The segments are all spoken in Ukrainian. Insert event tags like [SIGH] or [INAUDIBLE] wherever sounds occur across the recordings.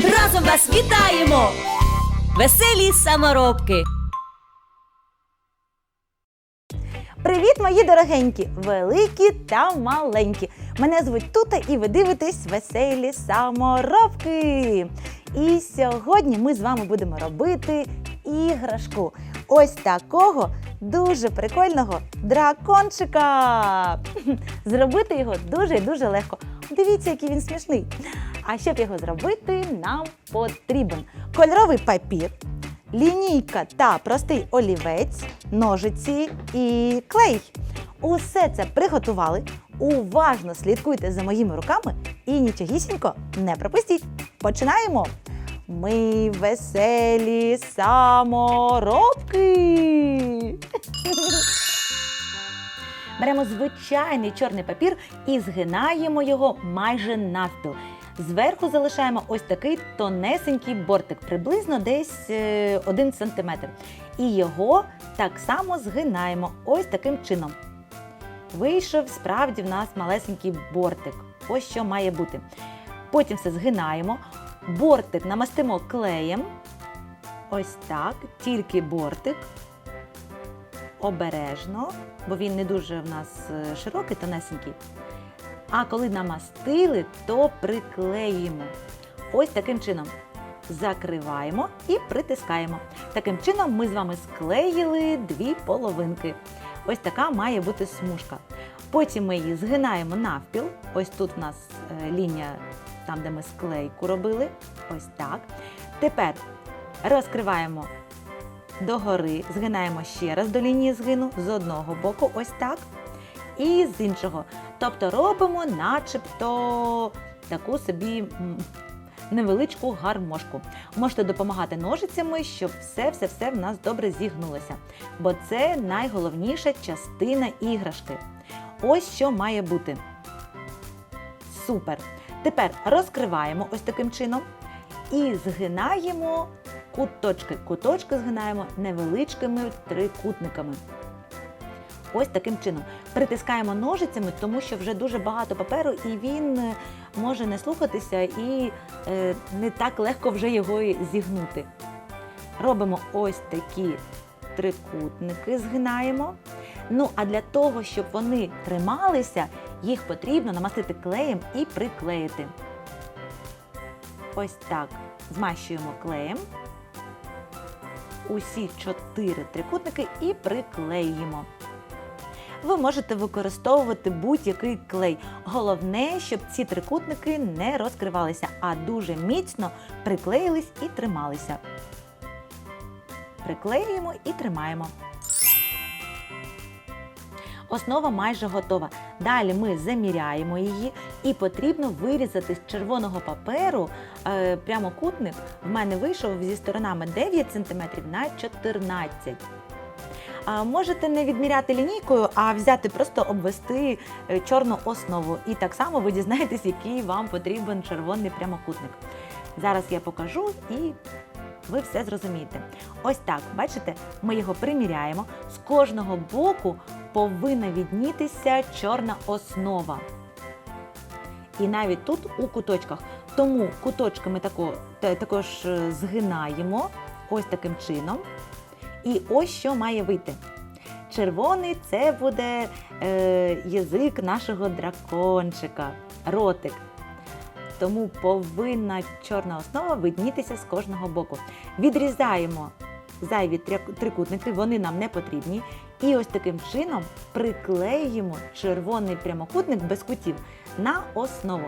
разом вас вітаємо, веселі саморобки. Привіт, мої дорогенькі, великі та маленькі. Мене звуть Тута і ви дивитесь веселі саморобки. І сьогодні ми з вами будемо робити іграшку. Ось такого дуже прикольного дракончика. [LAUGHS] Зробити його дуже і дуже легко. Дивіться, який він смішний. А щоб його зробити, нам потрібен кольоровий папір, лінійка та простий олівець, ножиці і клей. Усе це приготували. Уважно слідкуйте за моїми руками і нічогісінько не пропустіть. Починаємо! Ми веселі саморобки. [LAUGHS] Беремо звичайний чорний папір і згинаємо його майже навпіл. Зверху залишаємо ось такий тонесенький бортик, приблизно десь 1 см. І його так само згинаємо ось таким чином. Вийшов справді в нас малесенький бортик. Ось що має бути. Потім все згинаємо. Бортик намастимо клеєм. Ось так, тільки бортик. Обережно, бо він не дуже в нас е, широкий, тонесенький. А коли намастили, то приклеїмо. Ось таким чином. Закриваємо і притискаємо. Таким чином ми з вами склеїли дві половинки. Ось така має бути смужка. Потім ми її згинаємо навпіл. Ось тут у нас е, лінія, там, де ми склейку робили. Ось так. Тепер розкриваємо догори, згинаємо ще раз до лінії згину з одного боку, ось так. І з іншого. Тобто робимо начебто таку собі невеличку гармошку. Можете допомагати ножицями, щоб все-все-все в нас добре зігнулося. Бо це найголовніша частина іграшки. Ось що має бути. Супер. Тепер розкриваємо ось таким чином і згинаємо куточки. Куточки згинаємо невеличкими трикутниками. Ось таким чином. Притискаємо ножицями, тому що вже дуже багато паперу, і він е, може не слухатися і е, не так легко вже його зігнути. Робимо ось такі трикутники, згинаємо. Ну, а для того, щоб вони трималися, їх потрібно намастити клеєм і приклеїти. Ось так. Змащуємо клеєм усі чотири трикутники і приклеїмо. Ви можете використовувати будь-який клей. Головне, щоб ці трикутники не розкривалися, а дуже міцно приклеїлись і трималися. Приклеюємо і тримаємо. Основа майже готова. Далі ми заміряємо її і потрібно вирізати з червоного паперу е, прямокутник. В мене вийшов зі сторонами 9 см на 14 а можете не відміряти лінійкою, а взяти просто обвести е, чорну основу. І так само ви дізнаєтесь, який вам потрібен червоний прямокутник. Зараз я покажу і ви все зрозумієте. Ось так, бачите, ми його приміряємо. З кожного боку повинна віднітися чорна основа. І навіть тут у куточках. Тому куточки ми тако, та- також е, згинаємо ось таким чином. І ось що має вийти. Червоний це буде е, язик нашого дракончика, ротик. Тому повинна чорна основа виднітися з кожного боку. Відрізаємо зайві трикутники, вони нам не потрібні. І ось таким чином приклеїмо червоний прямокутник без кутів на основу.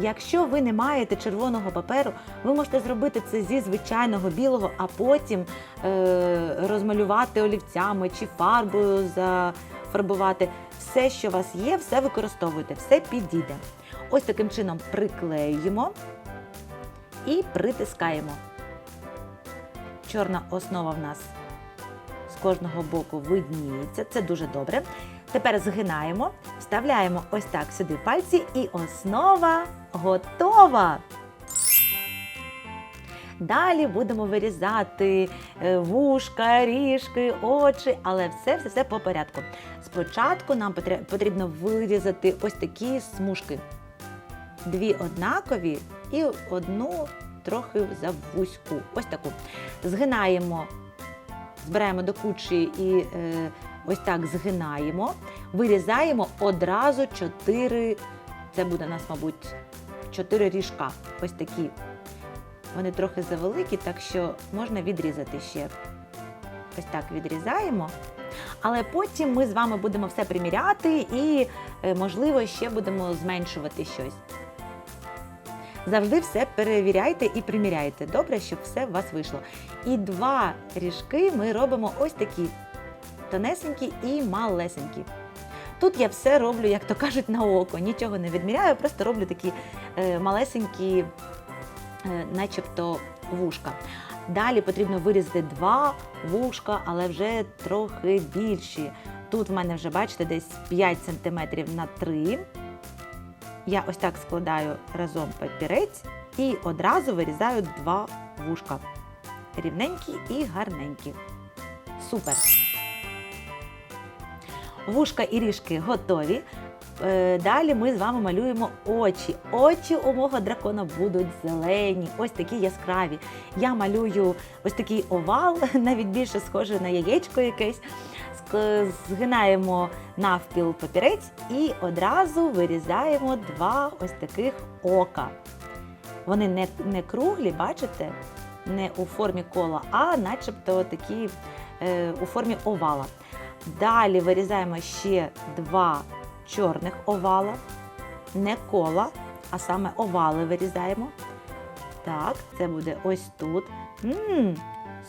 Якщо ви не маєте червоного паперу, ви можете зробити це зі звичайного білого, а потім е, розмалювати олівцями чи фарбою зафарбувати. Все, що у вас є, все використовуйте, все підійде. Ось таким чином приклеюємо і притискаємо. Чорна основа в нас кожного боку видніється. Це дуже добре. Тепер згинаємо, вставляємо ось так сюди пальці, і основа готова. Далі будемо вирізати е, вушка, ріжки, очі, але все, все, по порядку. Спочатку нам потрібно вирізати ось такі смужки. Дві однакові і одну трохи заввузьку. Ось таку. Згинаємо, збираємо до кучі і е, ось так згинаємо. Вирізаємо одразу чотири. Це буде у нас, мабуть, чотири ріжка. Ось такі. Вони трохи завеликі, так що можна відрізати ще. Ось так відрізаємо. Але потім ми з вами будемо все приміряти і, е, можливо, ще будемо зменшувати щось. Завжди все перевіряйте і приміряйте. Добре, щоб все у вас вийшло. І два ріжки ми робимо ось такі тонесенькі і малесенькі. Тут я все роблю, як то кажуть, на око, нічого не відміряю, просто роблю такі е, малесенькі, е, начебто вушка. Далі потрібно вирізати два вушка, але вже трохи більші. Тут в мене вже, бачите, десь 5 см на 3 я ось так складаю разом папірець і одразу вирізаю два вушка. Рівненькі і гарненькі. Супер! Вушка і ріжки готові. Е, Далі ми з вами малюємо очі. Очі у мого дракона будуть зелені, ось такі яскраві. Я малюю ось такий овал, [LAUGHS] навіть більше схоже на яєчко якесь. Ск- Згинаємо навпіл папірець і одразу вирізаємо два ось таких ока. Вони не, не круглі, бачите, не у формі кола, а начебто такі е, у формі овала. Далі вирізаємо ще два чорних овала, не кола, а саме овали вирізаємо. Так, це буде ось тут. Мм,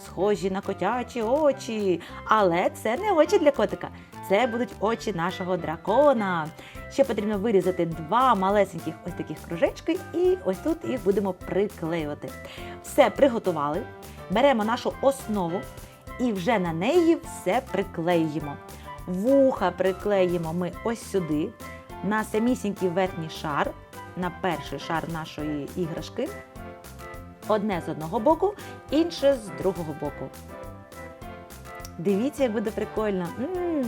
схожі на котячі очі. Але це не очі для котика. Це будуть очі нашого дракона. Ще потрібно вирізати два малесеньких ось таких кружечки, і ось тут їх будемо приклеювати. Все приготували. Беремо нашу основу і вже на неї все приклеюємо. Вуха приклеїмо ми ось сюди, на самісінький верхній шар, на перший шар нашої іграшки. Одне з одного боку, інше з другого боку. Дивіться, як буде прикольно. м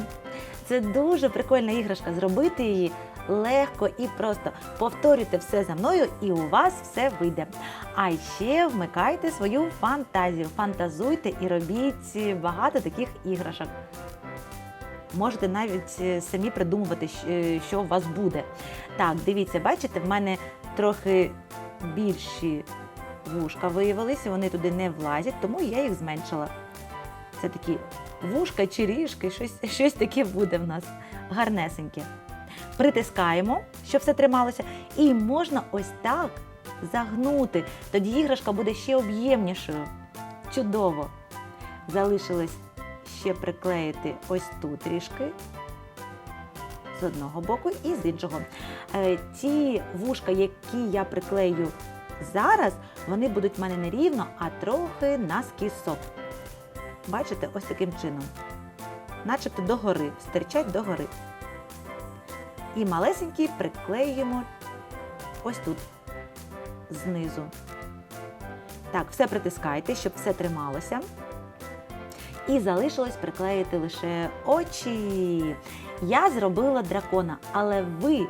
це дуже прикольна іграшка. Зробити її легко і просто. Повторюйте все за мною, і у вас все вийде. А ще вмикайте свою фантазію. Фантазуйте і робіть багато таких іграшок. Можете навіть е, самі придумувати, е, що у вас буде. Так, дивіться, бачите, в мене трохи більші вушка виявилися, вони туди не влазять, тому я їх зменшила. Це такі вушка чи ріжки, щось, щось таке буде в нас гарнесеньке. Притискаємо, щоб все трималося, і можна ось так загнути. Тоді іграшка буде ще об'ємнішою. Чудово! Залишилось ще приклеїти ось тут трішки з одного боку і з іншого. Е, Ті вушка, які я приклею зараз, вони будуть в мене не рівно, а трохи наскісок. Бачите, ось таким чином. Начебто догори, стирчать догори. І малесенькі приклеюємо ось тут, знизу. Так, все притискайте, щоб все трималося. І залишилось приклеїти лише очі. Я зробила дракона, але ви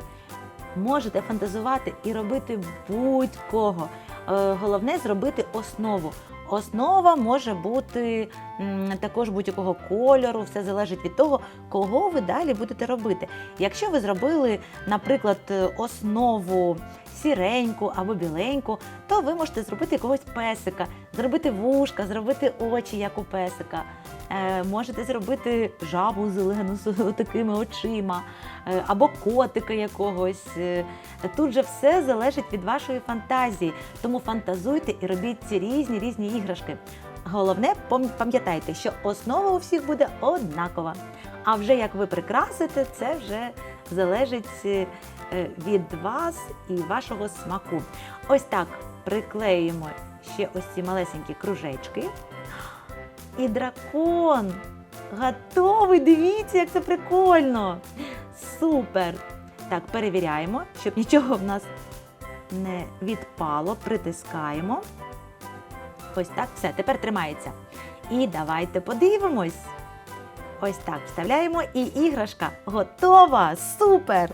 можете фантазувати і робити будь-кого. Е, Головне зробити основу. Основа може бути також будь-якого кольору, все залежить від того, кого ви далі будете робити. Якщо ви зробили, наприклад, основу сіреньку або біленьку, то ви можете зробити якогось песика, зробити вушка, зробити очі, як у песика. Е, можете зробити жабу зелену з [LAUGHS] такими очима, е, або котика якогось. Е, Тут же все залежить від вашої фантазії, тому фантазуйте і робіть ці різні різні іграшки. Головне, пам'ятайте, що основа у всіх буде однакова. А вже як ви прикрасите, це вже залежить е, від вас і вашого смаку. Ось так приклеїмо ще ось ці малесенькі кружечки. І дракон готовий. Дивіться, як це прикольно. Супер! Так, перевіряємо, щоб нічого в нас не відпало. Притискаємо. Ось так, все, тепер тримається. І давайте подивимось. Ось так вставляємо, і іграшка готова! Супер!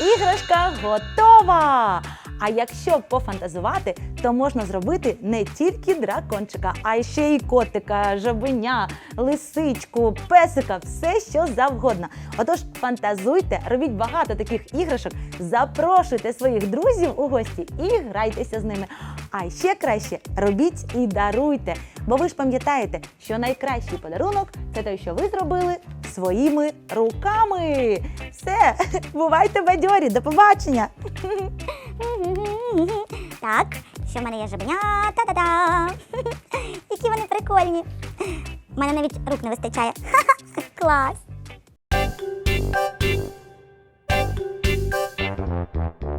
Іграшка готова! А якщо пофантазувати, то можна зробити не тільки дракончика, а ще й котика, жабеня, лисичку, песика, все що завгодно. Отож, фантазуйте, робіть багато таких іграшок, запрошуйте своїх друзів у гості і грайтеся з ними. А ще краще робіть і даруйте. Бо ви ж пам'ятаєте, що найкращий подарунок це той, що ви зробили своїми руками. Все, [LAUGHS] бувайте бадьорі, до побачення! [LAUGHS] Так, що в мене є жабеня, та-та-та. [LAUGHS] Які вони прикольні. У мене навіть рук не вистачає. Ха-ха, Клас.